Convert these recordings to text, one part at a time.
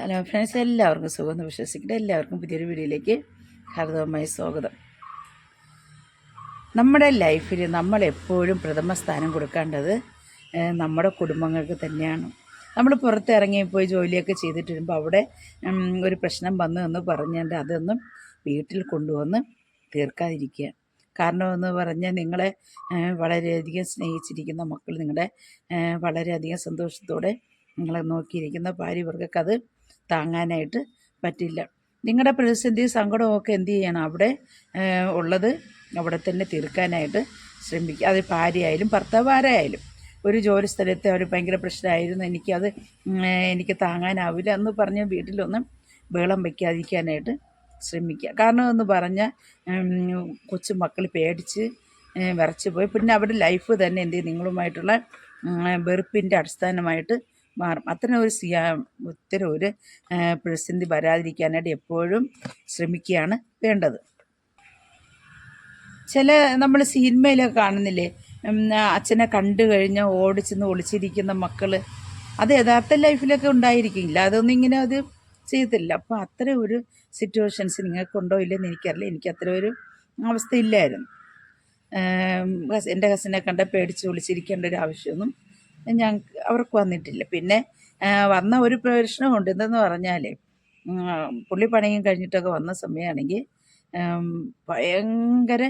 Hello friends എല്ലാവർക്കും സുഖം എന്ന് വിശ്വസിക്കട്ടെ എല്ലാവർക്കും പുതിയൊരു വീഡിയോയിലേക്ക് ഹർദവമായി സ്വാഗതം. നമ്മുടെ ലൈഫിൽ നമ്മൾ എപ്പോഴും പ്രഥമ സ്ഥാനം കൊടുക്കേണ്ടത് നമ്മുടെ കുടുംബങ്ങൾക്ക് തന്നെയാണ്. നമ്മൾ പുറത്തിറങ്ങി പോയി ജോലിയൊക്കെ ചെയ്തിട്ട് വരുമ്പോൾ അവിടെ ഒരു പ്രശ്നം വന്നു എന്ന് പറഞ്ഞാൽ അതൊന്നും വീട്ടിൽ കൊണ്ടുവന്ന് തീർക്കാതിരിക്കുക. കാരണമെന്ന് പറഞ്ഞാൽ നിങ്ങളെ വളരെയധികം സ്നേഹിച്ചിരിക്കുന്ന മക്കൾ നിങ്ങളുടെ വളരെയധികം സന്തോഷത്തോടെ നിങ്ങളെ നോക്കിയിരിക്കുന്ന ഭാര്യ ഇവർക്കൊക്കെ അത് താങ്ങാനായിട്ട് പറ്റില്ല. നിങ്ങളുടെ പ്രതിസന്ധി സങ്കടമൊക്കെ എന്ത് ചെയ്യണം? അവിടെ ഉള്ളത് അവിടെ തന്നെ തീർക്കാനായിട്ട് ശ്രമിക്കുക അത് ഭാര്യയായാലും ഭർത്താവ് ആരായാലും ഒരു ജോലി സ്ഥലത്തെ അവർ ഭയങ്കര പ്രശ്നമായിരുന്നു. എനിക്കത് എനിക്ക് താങ്ങാനാവില്ല എന്ന് പറഞ്ഞ് വീട്ടിലൊന്നും ബഹളം വയ്ക്കാതിരിക്കാനായിട്ട് ശ്രമിക്കുക കാരണം എന്ന് പറഞ്ഞാൽ കൊച്ചു മക്കൾ പേടിച്ച് വരച്ച് പോയി. പിന്നെ അവരുടെ ലൈഫ് തന്നെ എന്ത് നിങ്ങളുമായിട്ടുള്ള വെറുപ്പിന്റെ അടിസ്ഥാനമായിട്ട് മാറും. അത്തരം ഒരു സിയാ ഇത്തരം ഒരു പ്രതിസന്ധി വരാതിരിക്കാനായിട്ട് എപ്പോഴും ശ്രമിക്കുകയാണ് വേണ്ടത്. ചില നമ്മൾ സിനിമയിലൊക്കെ കാണുന്നില്ലേ അച്ഛനെ കണ്ടു കഴിഞ്ഞ് ഓടിച്ചെന്ന് ഒളിച്ചിരിക്കുന്ന മക്കൾ അത് യഥാർത്ഥ ലൈഫിലൊക്കെ ഉണ്ടായിരിക്കില്ല. അതൊന്നും ഇങ്ങനെ അത് ചെയ്തില്ല അപ്പോൾ അത്ര ഒരു സിറ്റുവേഷൻസ് നിങ്ങൾക്കുണ്ടോ ഇല്ലെന്ന് എനിക്കറിയില്ല. എനിക്ക് അത്ര ഒരു അവസ്ഥ ഇല്ലായിരുന്നു. എന്റെ കസിനെ കണ്ട പേടിച്ച് വിളിച്ചിരിക്കേണ്ട ഒരു ആവശ്യമൊന്നും ഞാൻ അവർക്ക് വന്നിട്ടില്ല. പിന്നെ വന്ന ഒരു പ്രശ്നമുണ്ട്. എന്തെന്ന് പറഞ്ഞാൽ പുള്ളി പണിയും കഴിഞ്ഞിട്ടൊക്കെ വന്ന സമയമാണെങ്കിൽ ഭയങ്കര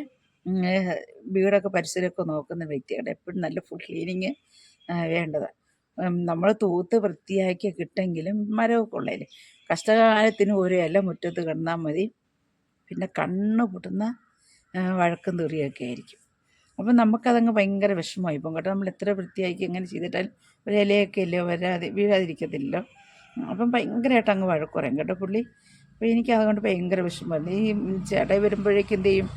വീടൊക്കെ പരിസരമൊക്കെ നോക്കുന്ന വ്യക്തിയാണ്. എപ്പോഴും നല്ല ഫുൾ ക്ലീനിങ് വേണ്ടതാണ് നമ്മൾ തൂത്ത് വൃത്തിയാക്കി കിട്ടെങ്കിലും മരമൊക്കെ ഉള്ളതിൽ കഷ്ടകാലത്തിന് ഒരു ഇല മുറ്റത്ത് കിടന്നാൽ മതി. പിന്നെ കണ്ണ് പൊട്ടുന്ന വഴക്കും തെറിയൊക്കെ ആയിരിക്കും. അപ്പം നമുക്കതങ്ങ് ഭയങ്കര വിഷമമായി ഇപ്പം കേട്ടോ. നമ്മൾ എത്ര വൃത്തിയാക്കി എങ്ങനെ ചെയ്തിട്ടാൽ ഒരു ഇലയൊക്കെ ഇല്ലയോ വരാതെ വീഴാതിരിക്കത്തില്ലല്ലോ. അപ്പം ഭയങ്കരമായിട്ട് അങ്ങ് വഴക്കുറയും കേട്ടോ പുള്ളി. അപ്പോൾ എനിക്ക് അതുകൊണ്ട് ഭയങ്കര വിഷമമായിരുന്നു. ഈ ചേട്ടായി വരുമ്പോഴേക്കും എന്ത് ചെയ്യും?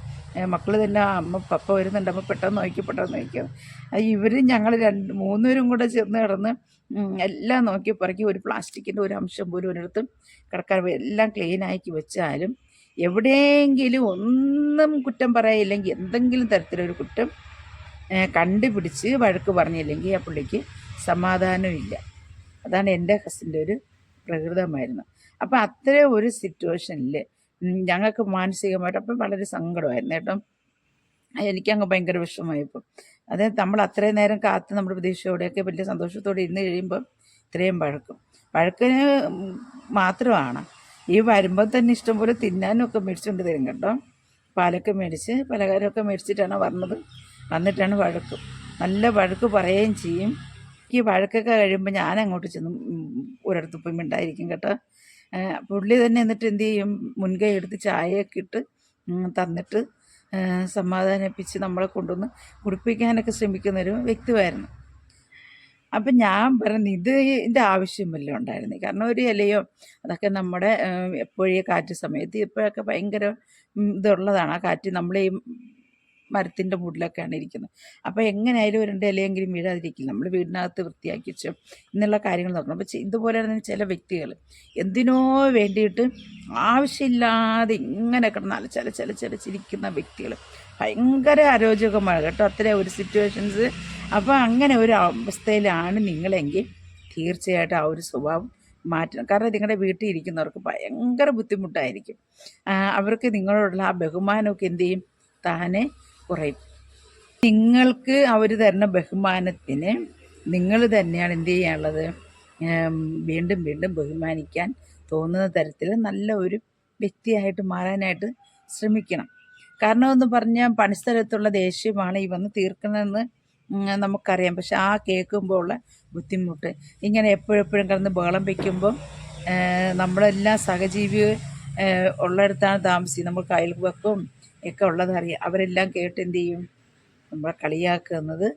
മക്കൾ തന്നെ അമ്മ പപ്പ വരുന്നുണ്ട്. അപ്പോൾ പെട്ടെന്ന് നോക്കി പെട്ടെന്ന് നോക്കിയത് അത് ഇവരും ഞങ്ങൾ രണ്ട് മൂന്നുപേരും കൂടെ ചെന്ന് കിടന്ന് എല്ലാം നോക്കി പറക്കി ഒരു പ്ലാസ്റ്റിക്കിന്റെ ഒരു അംശം പോലും ഒരിടത്തും കിടക്കാൻ എല്ലാം ക്ലീനാക്കി വെച്ചാലും എവിടെയെങ്കിലും ഒന്നും കുറ്റം പറയില്ലെങ്കിൽ എന്തെങ്കിലും തരത്തിലൊരു കുറ്റം കണ്ടുപിടിച്ച് വഴക്ക് പറഞ്ഞില്ലെങ്കിൽ ആ പുള്ളിക്ക് സമാധാനമില്ല. അതാണ് എന്റെ ഹസ്ബന്റെ ഒരു പ്രകൃതമായിരുന്നു. അപ്പം അത്ര ഒരു സിറ്റുവേഷനിൽ ഞങ്ങൾക്ക് മാനസികമായിട്ട് അപ്പം വളരെ സങ്കടമായിരുന്നു. കേട്ടോ എനിക്കങ്ങ് ഭയങ്കര വിഷമമായിപ്പോൾ അത് നമ്മൾ അത്രയും നേരം കാത്ത് നമ്മുടെ പ്രതീക്ഷയോടെയൊക്കെ വലിയ സന്തോഷത്തോടെ ഇരുന്ന് കഴിയുമ്പോൾ ഇത്രയും വഴക്കും. വഴക്കിന് മാത്രമാണ്. ഈ വരുമ്പോൾ തന്നെ ഇഷ്ടംപോലെ തിന്നാനും ഒക്കെ മേടിച്ചുകൊണ്ട് തരും കേട്ടോ. പാലൊക്കെ മേടിച്ച് പലഹാരമൊക്കെ മേടിച്ചിട്ടാണ് വന്നത്. വന്നിട്ടാണ് വഴക്കും. നല്ല വഴക്ക് പറയുകയും ചെയ്യും. ഈ വഴക്കൊക്കെ കഴിയുമ്പോൾ ഞാൻ അങ്ങോട്ട് ചെന്ന് ഒരിടത്ത് പോയി മിണ്ടായിരിക്കും കേട്ടോ. പുള്ളി തന്നെ എന്നിട്ട് എന്ത് ചെയ്യും? മുൻകൈ എടുത്ത് ചായയൊക്കെ ഇട്ട് തന്നിട്ട് സമാധാനിപ്പിച്ച് നമ്മളെ കൊണ്ടുവന്ന് കുടിപ്പിക്കാനൊക്കെ ശ്രമിക്കുന്നൊരു വ്യക്തിമായിരുന്നു അപ്പം ഞാൻ പറഞ്ഞു ഇത് ഇതിന്റെ ആവശ്യം വല്ലതും ഉണ്ടായിരുന്നു. കാരണം ഒരു ഇലയോ അതൊക്കെ നമ്മുടെ എപ്പോഴേ കാറ്റ് സമയത്ത് ഇപ്പോഴൊക്കെ ഭയങ്കര ഇതുള്ളതാണ്. ആ കാറ്റ് നമ്മൾ ഈ മരത്തിന്റെ മുകളിലൊക്കെയാണ് ഇരിക്കുന്നത്. അപ്പോൾ എങ്ങനെയായാലും ഒരു രണ്ട് ഇലയെങ്കിലും വീഴാതിരിക്കില്ല നമ്മൾ വീടിനകത്ത് വൃത്തിയാക്കി വെച്ചു എന്നുള്ള കാര്യങ്ങൾ നോക്കണം അപ്പോൾ തന്നെ ചില വ്യക്തികൾ എന്തിനോ വേണ്ടിയിട്ട് ആവശ്യമില്ലാതെ ഇങ്ങനെ കിടന്നാൽ ചില ചില ചില ചിരിക്കുന്ന വ്യക്തികൾ ഭയങ്കര അരോചകമാണ് കേട്ടോ അത്ര ഒരു സിറ്റുവേഷൻസ് അപ്പോൾ അങ്ങനെ ഒരു അവസ്ഥയിലാണ് നിങ്ങളെങ്കിൽ തീർച്ചയായിട്ടും ആ ഒരു സ്വഭാവം മാറ്റണം. കാരണം നിങ്ങളുടെ വീട്ടിൽ ഇരിക്കുന്നവർക്ക് ഭയങ്കര ബുദ്ധിമുട്ടായിരിക്കും. അവർക്ക് നിങ്ങളോടുള്ള ആ ബഹുമാനമൊക്കെ എന്ത് ചെയ്യും? താനെ കുറയും. നിങ്ങൾക്ക് അവർ തരുന്ന ബഹുമാനത്തിന് നിങ്ങൾ തന്നെയാണ് എന്ത് ചെയ്യാനുള്ളത്? വീണ്ടും വീണ്ടും ബഹുമാനിക്കാൻ തോന്നുന്ന തരത്തിൽ നല്ല ഒരു വ്യക്തിയായിട്ട് മാറാനായിട്ട് ശ്രമിക്കണം. കാരണം എന്ന് പറഞ്ഞാൽ പണിസ്ഥലത്തുള്ള ദേഷ്യമാണ് ഈ വന്ന് തീർക്കുന്നതെന്ന് നമുക്കറിയാം. പക്ഷെ ആ കേൾക്കുമ്പോൾ ഉള്ള ബുദ്ധിമുട്ട്. ഇങ്ങനെ എപ്പോഴെപ്പോഴും കിടന്ന് ബഹളം വയ്ക്കുമ്പം നമ്മളെല്ലാം സഹജീവി ഉള്ളിടത്താണ് താമസിക്കുന്നത്. നമ്മൾ വെക്കും ഒക്കെ ഉള്ളതറിയാം അവരെല്ലാം കേട്ട് എന്ത് ചെയ്യും? നമ്മളെ കളിയാക്കുന്നത്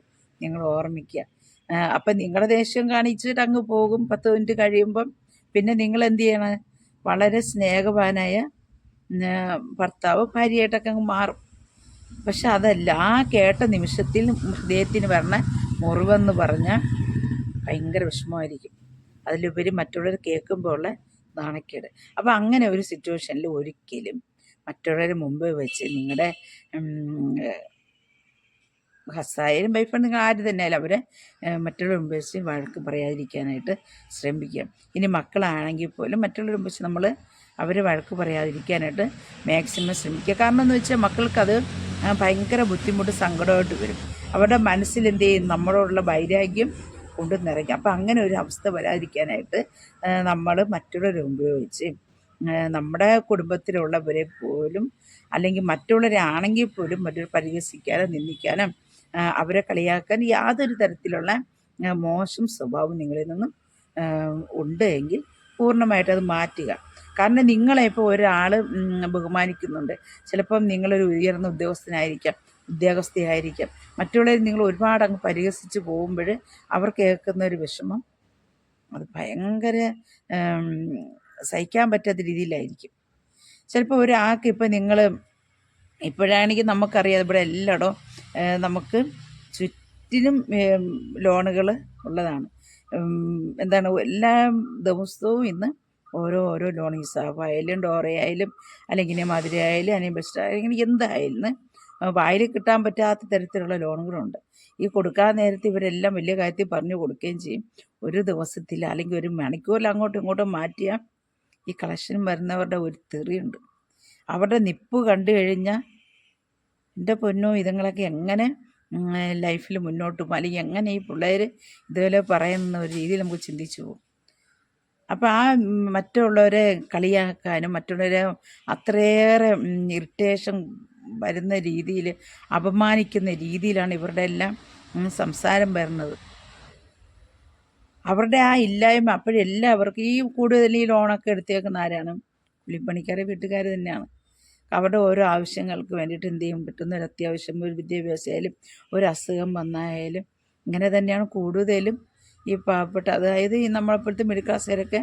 ഞങ്ങൾ ഓർമ്മിക്കുക. അപ്പം നിങ്ങളുടെ ദേഷ്യം കാണിച്ചിട്ട് അങ്ങ് പോകും. പത്ത് മിനിറ്റ് കഴിയുമ്പം പിന്നെ നിങ്ങൾ എന്ത് ചെയ്യണം? വളരെ സ്നേഹവാനായ ഭർത്താവ് ഭാര്യയായിട്ടൊക്കെ അങ്ങ് മാറും. പക്ഷെ അതല്ല ആ കേട്ട നിമിഷത്തിൽ ഹൃദയത്തിന് വരണ മുറിവെന്ന് പറഞ്ഞാൽ ഭയങ്കര വിഷമമായിരിക്കും. അതിലുപരി മറ്റുള്ളവർ കേൾക്കുമ്പോൾ ഉള്ള നാണക്കേട്. അപ്പോൾ അങ്ങനെ ഒരു സിറ്റുവേഷനിൽ ഒരിക്കലും മറ്റുള്ളവർ മുമ്പ് വെച്ച് നിങ്ങളുടെ ഹസ്സായാലും വൈഫ് നിങ്ങൾ ആര് തന്നെയാലും അവരെ മറ്റുള്ളവർ മുമ്പ് വെച്ച് വഴക്ക് പറയാതിരിക്കാനായിട്ട് ശ്രമിക്കുക ഇനി മക്കളാണെങ്കിൽ പോലും മറ്റുള്ളവർ മുമ്പ് നമ്മൾ അവരെ വഴക്ക് പറയാതിരിക്കാനായിട്ട് മാക്സിമം ശ്രമിക്കുക. കാരണം എന്ന് വെച്ചാൽ മക്കൾക്കത് ഭയങ്കര ബുദ്ധിമുട്ട് സങ്കടമായിട്ട് വരും. അവരുടെ മനസ്സിൽ എന്ത് ചെയ്യും? നമ്മളോടുള്ള വൈരാഗ്യം കൊണ്ട് നിറയ്ക്കും. അപ്പം അങ്ങനെ ഒരു അവസ്ഥ വരാതിരിക്കാനായിട്ട് നമ്മൾ മറ്റുള്ളവരെ ഉപയോഗിച്ച് നമ്മുടെ കുടുംബത്തിലുള്ളവരെ പോലും അല്ലെങ്കിൽ മറ്റുള്ളവരാണെങ്കിൽ പോലും മറ്റൊരു പരിഹസിക്കാനും നിന്ദിക്കാനും അവരെ കളിയാക്കാൻ യാതൊരു തരത്തിലുള്ള മോശം സ്വഭാവം നിങ്ങളിൽ നിന്നും ഉണ്ട് എങ്കിൽ പൂർണമായിട്ട് അത് മാറ്റുക. കാരണം നിങ്ങളെ ഇപ്പോൾ ഒരാൾ ബഹുമാനിക്കുന്നുണ്ട്. ചിലപ്പം നിങ്ങളൊരു ഉയർന്ന ഉദ്യോഗസ്ഥനായിരിക്കാം ഉദ്യോഗസ്ഥയായിരിക്കാം. മറ്റുള്ളവർ നിങ്ങൾ ഒരുപാട് അങ്ങ് പരിഹസിച്ച് പോകുമ്പോൾ അവർ കേൾക്കുന്ന ഒരു വിഷമം അത് ഭയങ്കര സഹിക്കാൻ പറ്റാത്ത രീതിയിലായിരിക്കും. ചിലപ്പോൾ ഒരാൾക്ക് ഇപ്പം നിങ്ങൾ ഇപ്പോഴാണെങ്കിൽ നമുക്കറിയാം ഇവിടെ എല്ലായിടവും നമുക്ക് ചുറ്റിനും ലോണുകൾ ഉള്ളതാണ്. എന്താണ് എല്ലാ ദിവസവും ഇന്ന് ഓരോ ഓരോ ലോൺ ഹിസാബായാലും ഡോറയായാലും അല്ലെങ്കിൽ മധുരയായാലും അല്ലെങ്കിൽ ബെസ്റ്റ് അല്ലെങ്കിൽ എന്തായാലും വായിൽ കിട്ടാൻ പറ്റാത്ത തരത്തിലുള്ള ലോണുകളുണ്ട്. ഈ കൊടുക്കാൻ നേരത്തെ ഇവരെല്ലാം വലിയ കാര്യത്തിൽ പറഞ്ഞു കൊടുക്കുകയും ചെയ്യും. ഒരു ദിവസത്തിൽ അല്ലെങ്കിൽ ഒരു മണിക്കൂറിൽ അങ്ങോട്ടും ഇങ്ങോട്ടും മാറ്റിയാൽ ഈ കളക്ഷൻ വരുന്നവരുടെ ഒരു തെറിയുണ്ട്. അവരുടെ നിപ്പ് കണ്ടു കഴിഞ്ഞാൽ എന്റെ പൊന്നോ ഇതുങ്ങളൊക്കെ എങ്ങനെ ലൈഫിൽ മുന്നോട്ട് പോകും അല്ലെങ്കിൽ എങ്ങനെ ഈ പിള്ളേർ ഇതുപോലെ പറയുന്ന ഒരു രീതിയിൽ നമുക്ക് ചിന്തിച്ചു പോകും അപ്പോൾ ആ മറ്റുള്ളവരെ കളിയാക്കാനും മറ്റുള്ളവരെ അത്രയേറെ ഇറിറ്റേഷൻ വരുന്ന രീതിയിൽ അപമാനിക്കുന്ന രീതിയിലാണ് ഇവരുടെ എല്ലാം സംസാരം വരുന്നത്. അവരുടെ ആ ഇല്ലായ്മ അപ്പോഴെല്ലാവർക്കും ഈ കൂടുതൽ ഈ ലോണൊക്കെ എടുത്തേക്കുന്ന ആരാണ്? പുലിപ്പണിക്കാരെ വീട്ടുകാർ തന്നെയാണ്. അവരുടെ ഓരോ ആവശ്യങ്ങൾക്ക് വേണ്ടിയിട്ട് എന്ത് ചെയ്യും? പറ്റുന്ന ഒരു അത്യാവശ്യം ഒരു വിദ്യാഭ്യാസമായാലും ഒരു അസുഖം വന്നായാലും ഇങ്ങനെ തന്നെയാണ് കൂടുതലും ഈ പാവപ്പെട്ട അതായത് ഈ നമ്മളപ്പോഴത്തെ മിഡിൽ ക്ലാസ്സുകാരൊക്കെ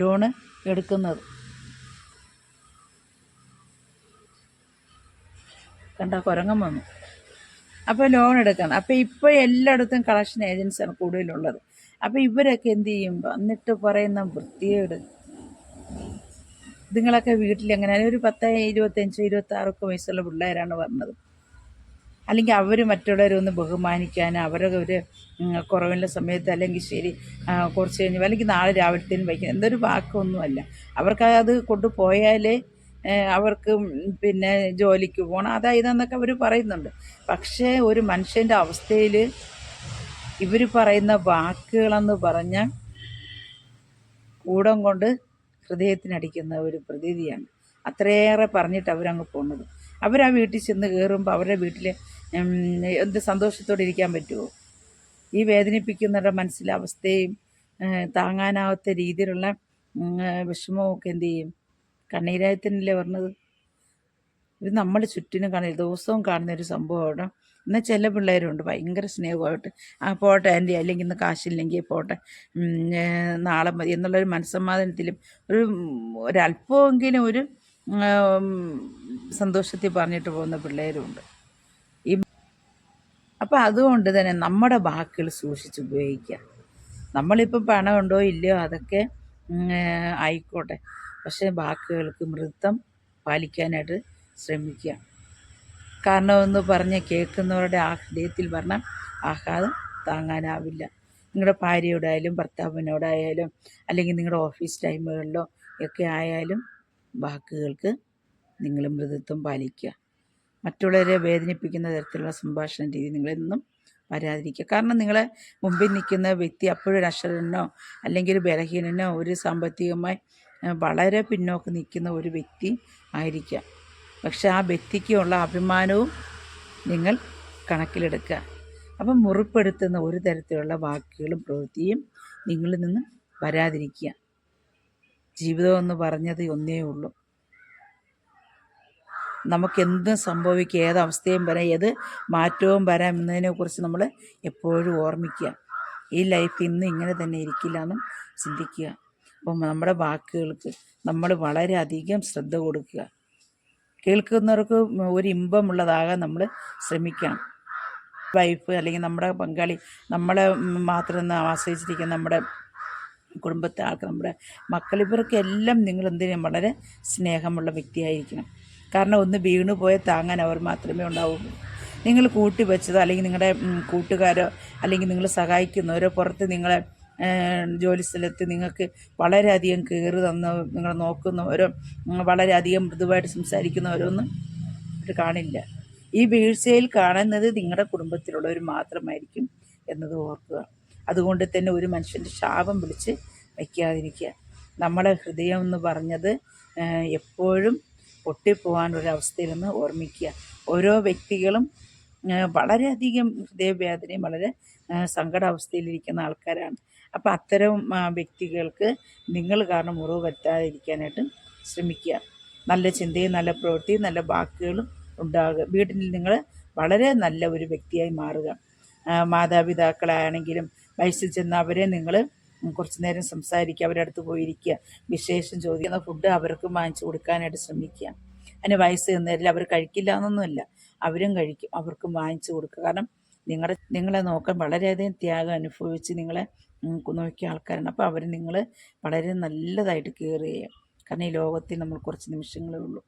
ലോണ് എടുക്കുന്നത്. കണ്ട കുരങ്ങൻ വന്നു. അപ്പോൾ ലോൺ എടുക്കണം. അപ്പോൾ ഇപ്പോൾ എല്ലായിടത്തും കളക്ഷൻ ഏജൻസിയാണ് കൂടുതലുള്ളത്. അപ്പോൾ ഇവരൊക്കെ എന്ത് ചെയ്യും എന്നിട്ട് പറയുന്ന വൃത്തിയേട് ഇതുങ്ങളൊക്കെ വീട്ടിൽ എങ്ങനെയാണ് ഒരു പത്ത് ഇരുപത്തഞ്ച് ഇരുപത്താറൊക്കെ വയസ്സുള്ള പിള്ളേരാണ് പറഞ്ഞത്. അല്ലെങ്കിൽ അവർ മറ്റുള്ളവരൊന്ന് ബഹുമാനിക്കാൻ അവരൊക്കെ ഒരു കുറവുള്ള സമയത്ത് അല്ലെങ്കിൽ ശരി കുറച്ച് കഴിഞ്ഞ് അല്ലെങ്കിൽ നാളെ രാവിലത്തേനും വയ്ക്കണം എന്തൊരു വാക്കൊന്നുമല്ല. അവർക്ക് അത് കൊണ്ടുപോയാലേ അവർക്ക് പിന്നെ ജോലിക്ക് പോകണം അതായതെന്നൊക്കെ അവർ പറയുന്നുണ്ട്. പക്ഷേ ഒരു മനുഷ്യന്റെ അവസ്ഥയിൽ ഇവർ പറയുന്ന വാക്കുകളെന്ന് പറഞ്ഞാൽ കൂടം കൊണ്ട് ഹൃദയത്തിനടിക്കുന്ന ഒരു പ്രതീതിയാണ്. അത്രയേറെ പറഞ്ഞിട്ട് അവരങ്ങ് പോകുന്നത് അവരാ വീട്ടിൽ ചെന്ന് കയറുമ്പോൾ അവരുടെ വീട്ടിൽ എന്ത് സന്തോഷത്തോടെ ഇരിക്കാൻ പറ്റുമോ ഈ വേദനിപ്പിക്കുന്നവരുടെ മനസ്സിലെ അവസ്ഥയും താങ്ങാനാവാത്ത രീതിയിലുള്ള വിഷമമൊക്കെ എന്തു ചെയ്യും? കണ്ണീരായത്തിനല്ലേ പറഞ്ഞത്? ഇത് നമ്മൾ ചുറ്റിനും കാണുന്ന ദിവസവും കാണുന്ന ഒരു സംഭവമാണ്. എന്നാൽ ചില പിള്ളേരുണ്ട് ഭയങ്കര സ്നേഹമായിട്ട്. ആ പോട്ടെ ആന്റി അല്ലെങ്കിൽ ഇന്ന് കാശില്ലെങ്കിൽ പോട്ടെ. നാളെ മതി എന്നുള്ളൊരു മനസ്സമാധാനത്തിലും ഒരു ഒരല്പമെങ്കിലും ഒരു സന്തോഷത്തിൽ പറഞ്ഞിട്ട് പോകുന്ന പിള്ളേരുമുണ്ട് ഈ അപ്പോൾ അതുകൊണ്ട് തന്നെ നമ്മുടെ വാക്കുകൾ സൂക്ഷിച്ച് ഉപയോഗിക്കുക. നമ്മളിപ്പോൾ പണമുണ്ടോ ഇല്ലയോ അതൊക്കെ ആയിക്കോട്ടെ. പക്ഷേ വാക്കുകൾക്ക് മൃത്തം പാലിക്കാനായിട്ട് ശ്രമിക്കുക. കാരണമെന്ന് പറഞ്ഞ് കേൾക്കുന്നവരുടെ ആ ഹൃദയത്തിൽ പറഞ്ഞ ആഹ്ലാദം താങ്ങാനാവില്ല. നിങ്ങളുടെ ഭാര്യയോടായാലും ഭർത്താവിനോടായാലും അല്ലെങ്കിൽ നിങ്ങളുടെ ഓഫീസ് ടൈമുകളിലോ ഒക്കെ ആയാലും വാക്കുകൾക്ക് നിങ്ങൾ മൃദുത്വം പാലിക്കുക. മറ്റുള്ളവരെ വേദനിപ്പിക്കുന്ന തരത്തിലുള്ള സംഭാഷണ രീതി നിങ്ങളെന്നും വരാതിരിക്കുക. കാരണം നിങ്ങളെ മുമ്പിൽ നിൽക്കുന്ന വ്യക്തി അപ്പോഴൊരു അക്ഷരനോ അല്ലെങ്കിൽ ഒരു ബലഹീനനോ ഒരു സാമ്പത്തികമായി വളരെ പിന്നോക്കം നിൽക്കുന്ന ഒരു വ്യക്തി ആയിരിക്കാം പക്ഷെ ആ വ്യക്തിക്കുള്ള അഭിമാനവും നിങ്ങൾ കണക്കിലെടുക്കുക. അപ്പം മുറിപ്പെടുത്തുന്ന ഒരു തരത്തിലുള്ള വാക്കുകളും പ്രവൃത്തിയും നിങ്ങളിൽ നിന്നും വരാതിരിക്കുക. ജീവിതം എന്ന് പറഞ്ഞത് ഒന്നേ ഉള്ളൂ. നമുക്കെന്തും സംഭവിക്കുക ഏതവസ്ഥയും വരാം ഏത് മാറ്റവും വരാം എന്നതിനെക്കുറിച്ച് നമ്മൾ എപ്പോഴും ഓർമ്മിക്കുക. ഈ ലൈഫ് ഇന്ന് ഇങ്ങനെ തന്നെ ഇരിക്കില്ല എന്നും ചിന്തിക്കുക. അപ്പം നമ്മുടെ വാക്കുകൾക്ക് നമ്മൾ വളരെയധികം ശ്രദ്ധ കൊടുക്കുക. കേൾക്കുന്നവർക്ക് ഒരു ഇമ്പമുള്ളതാകാൻ നമ്മൾ ശ്രമിക്കണം വൈഫ് അല്ലെങ്കിൽ നമ്മുടെ പങ്കാളി നമ്മളെ മാത്രം ആശ്രയിച്ചിരിക്കുന്ന നമ്മുടെ കുടുംബത്തെ ആൾക്ക് നമ്മുടെ മക്കൾ ഇവർക്കെല്ലാം നിങ്ങൾ എന്തിനും വളരെ സ്നേഹമുള്ള വ്യക്തിയായിരിക്കണം. കാരണം ഒന്ന് വീണു പോയ താങ്ങാൻ അവർ മാത്രമേ ഉണ്ടാവുള്ളൂ. നിങ്ങൾ കൂട്ടി വെച്ചതോ അല്ലെങ്കിൽ നിങ്ങളുടെ കൂട്ടുകാരോ അല്ലെങ്കിൽ നിങ്ങൾ സഹായിക്കുന്നവരോ പുറത്ത് നിങ്ങളെ ജോലിസ്ഥലത്ത് ജോലി സ്ഥലത്ത് നിങ്ങൾക്ക് വളരെയധികം കയറി തന്ന നിങ്ങൾ നോക്കുന്നവരോ വളരെയധികം മൃദുവായിട്ട് സംസാരിക്കുന്നവരോ ഒന്നും അവർ കാണില്ല. ഈ വീഴ്ചയിൽ കാണുന്നത് നിങ്ങളുടെ കുടുംബത്തിലുള്ളവർ മാത്രമായിരിക്കും എന്നത് ഓർക്കുക. അതുകൊണ്ട് തന്നെ ഒരു മനുഷ്യന്റെ ശാപം വിളിച്ച് വയ്ക്കാതിരിക്കുക. നമ്മളെ ഹൃദയം എന്ന് പറഞ്ഞത് ഏഹ്, എപ്പോഴും പൊട്ടിപ്പോകാനൊരവസ്ഥയിലെന്ന് ഓർമ്മിക്കുക. ഓരോ വ്യക്തികളും വളരെയധികം ഹൃദയവേദനയും വളരെ സങ്കടാവസ്ഥയിലിരിക്കുന്ന ആൾക്കാരാണ്. അപ്പോൾ അത്തരം വ്യക്തികൾക്ക് നിങ്ങൾ കാരണം മുറിവ് വരുത്താതിരിക്കാനായിട്ട് ശ്രമിക്കുക. നല്ല ചിന്തയും നല്ല പ്രവൃത്തിയും നല്ല വാക്കുകളും ഉണ്ടാകുക. വീട്ടിൽ നിങ്ങൾ വളരെ നല്ല ഒരു വ്യക്തിയായി മാറുക. മാതാപിതാക്കളാണെങ്കിലും വയസ്സിൽ ചെന്ന് അവരെ നിങ്ങൾ കുറച്ച് നേരം സംസാരിക്കുക അവരുടെ അടുത്ത് പോയിരിക്കുക വിശേഷം ചോദിക്കുന്ന ഫുഡ് അവർക്ക് വാങ്ങിച്ചു കൊടുക്കാനായിട്ട് ശ്രമിക്കുക. അതിന് വയസ്സ് ചെന്നേരിൽ അവർ കഴിക്കില്ല എന്നൊന്നുമില്ല. അവരും കഴിക്കും അവർക്കും വാങ്ങിച്ചു കൊടുക്കുക. കാരണം നിങ്ങളുടെ നിങ്ങളെ നോക്കാൻ വളരെയധികം ത്യാഗം അനുഭവിച്ച് നിങ്ങളെ നോക്കിയ ആൾക്കാരാണ്. അപ്പോൾ അവർ നിങ്ങൾ വളരെ നല്ലതായിട്ട് കെയർ ചെയ്യുക. കാരണം ഈ ലോകത്തിൽ നമ്മൾ കുറച്ച് നിമിഷങ്ങളേ ഉള്ളൂ.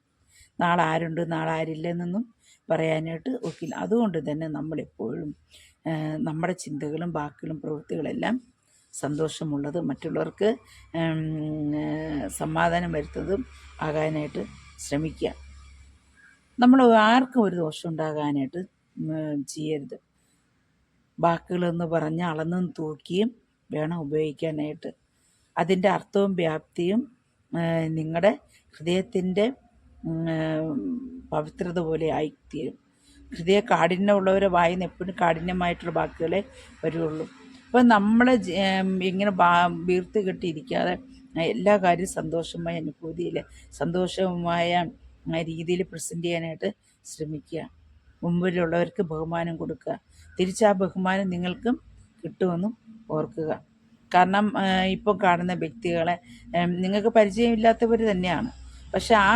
നാളെ ആരുണ്ട് നാളെ ആരില്ല എന്നൊന്നും പറയാനായിട്ട് ഒക്കില്ല. അതുകൊണ്ട് തന്നെ നമ്മളെപ്പോഴും നമ്മുടെ ചിന്തകളും വാക്കുകളും പ്രവൃത്തികളെല്ലാം സന്തോഷമുള്ളത്. മറ്റുള്ളവർക്ക് സമാധാനം വരുത്തതും ആകാനായിട്ട് ശ്രമിക്കുക. നമ്മൾ ആർക്കും ഒരു ദോഷം ഉണ്ടാകാനായിട്ട് ചെയ്യരുത്. വാക്കുകളെന്ന് പറഞ്ഞ് അളന്നും തൂക്കിയും വേണം ഉപയോഗിക്കാനായിട്ട്. അതിന്റെ അർത്ഥവും വ്യാപ്തിയും നിങ്ങളുടെ ഹൃദയത്തിന്റെ പവിത്രത പോലെ ആയിത്തീരും. ഹൃദയ കാഠിന്യമുള്ളവരെ വായിന്ന് എപ്പോഴും കാഠിന്യമായിട്ടുള്ള വാക്കുകളെ വരുള്ളൂ. അപ്പം നമ്മൾ ഇങ്ങനെ വീർത്ത് കെട്ടിയിരിക്കാതെ എല്ലാ കാര്യവും സന്തോഷമായ അനുഭൂതിയിൽ സന്തോഷമായ രീതിയിൽ പ്രസന്റ് ചെയ്യാനായിട്ട് ശ്രമിക്കുക. മുമ്പിലുള്ളവർക്ക് ബഹുമാനം കൊടുക്കുക. തിരിച്ച് ആ ബഹുമാനം നിങ്ങൾക്കും കിട്ടുമെന്നും ഓർക്കുക. കാരണം ഇപ്പം കാണുന്ന വ്യക്തികളെ നിങ്ങൾക്ക് പരിചയമില്ലാത്തവർ തന്നെയാണ്. പക്ഷെ ആ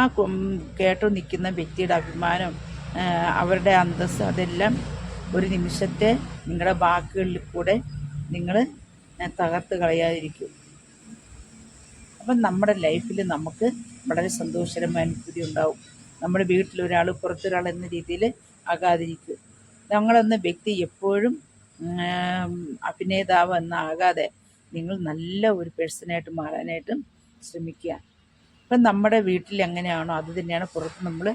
കേട്ടു നിൽക്കുന്ന വ്യക്തിയുടെ അഭിമാനം അവരുടെ അന്തസ്സ് അതെല്ലാം ഒരു നിമിഷത്തെ നിങ്ങളുടെ വാക്കുകളിൽ കൂടെ നിങ്ങൾ തകർത്ത് കളയാതിരിക്കും. അപ്പം നമ്മുടെ ലൈഫിൽ നമുക്ക് വളരെ സന്തോഷകരമായ അനുഭൂതി ഉണ്ടാവും. നമ്മുടെ വീട്ടിലൊരാൾ പുറത്തൊരാൾ എന്ന രീതിയിൽ ആകാതിരിക്കും ഞങ്ങളെന്ന വ്യക്തി എപ്പോഴും അഭിനേതാവ് എന്നാകാതെ നിങ്ങൾ നല്ല ഒരു പേഴ്സണായിട്ട് മാറാനായിട്ടും ശ്രമിക്കുക. ഇപ്പം നമ്മുടെ വീട്ടിൽ എങ്ങനെയാണോ അത് തന്നെയാണ് പുറത്ത് നമ്മൾ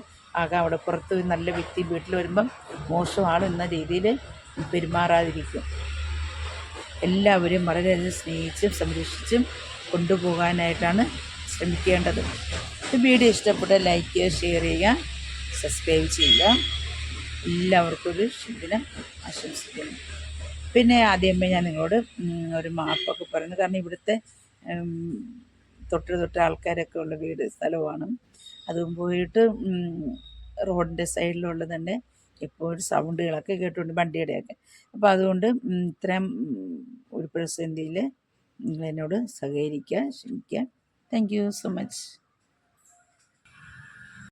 ആകാം. അവിടെ പുറത്ത് നല്ല വ്യക്തി വീട്ടിൽ വരുമ്പം മോശമാണ് എന്ന രീതിയിൽ പെരുമാറാതിരിക്കും. എല്ലാവരെയും വളരെയധികം സ്നേഹിച്ചും സംരക്ഷിച്ചും കൊണ്ടുപോകാനായിട്ടാണ് ശ്രമിക്കേണ്ടത്. വീഡിയോ ഇഷ്ടപ്പെട്ട ലൈക്ക് ചെയ്യുക ഷെയർ ചെയ്യുക സബ്സ്ക്രൈബ് ചെയ്യുക. എല്ലാവർക്കും ഒരു ശുഭദിനം ആശംസിക്കുന്നു. പിന്നെ ആദ്യമേ ഞാൻ നിങ്ങളോട് ഒരു മാപ്പൊക്കെ പറയുന്നു. കാരണം ഇവിടുത്തെ തൊട്ട് തൊട്ട് ആൾക്കാരൊക്കെ ഉള്ള വീട് സ്ഥലമാണ്. അതും പോയിട്ട് റോഡിന്റെ സൈഡിലുള്ള തന്നെ എപ്പോഴും സൗണ്ടുകളൊക്കെ കേട്ടുകൊണ്ട് വണ്ടിയുടെയൊക്കെ. അപ്പോൾ അതുകൊണ്ട് ഇത്രയും ഒരു പ്രതിസന്ധിയിൽ എന്നോട് സഹകരിക്കുക ക്ഷമിക്കുക. Thank you so much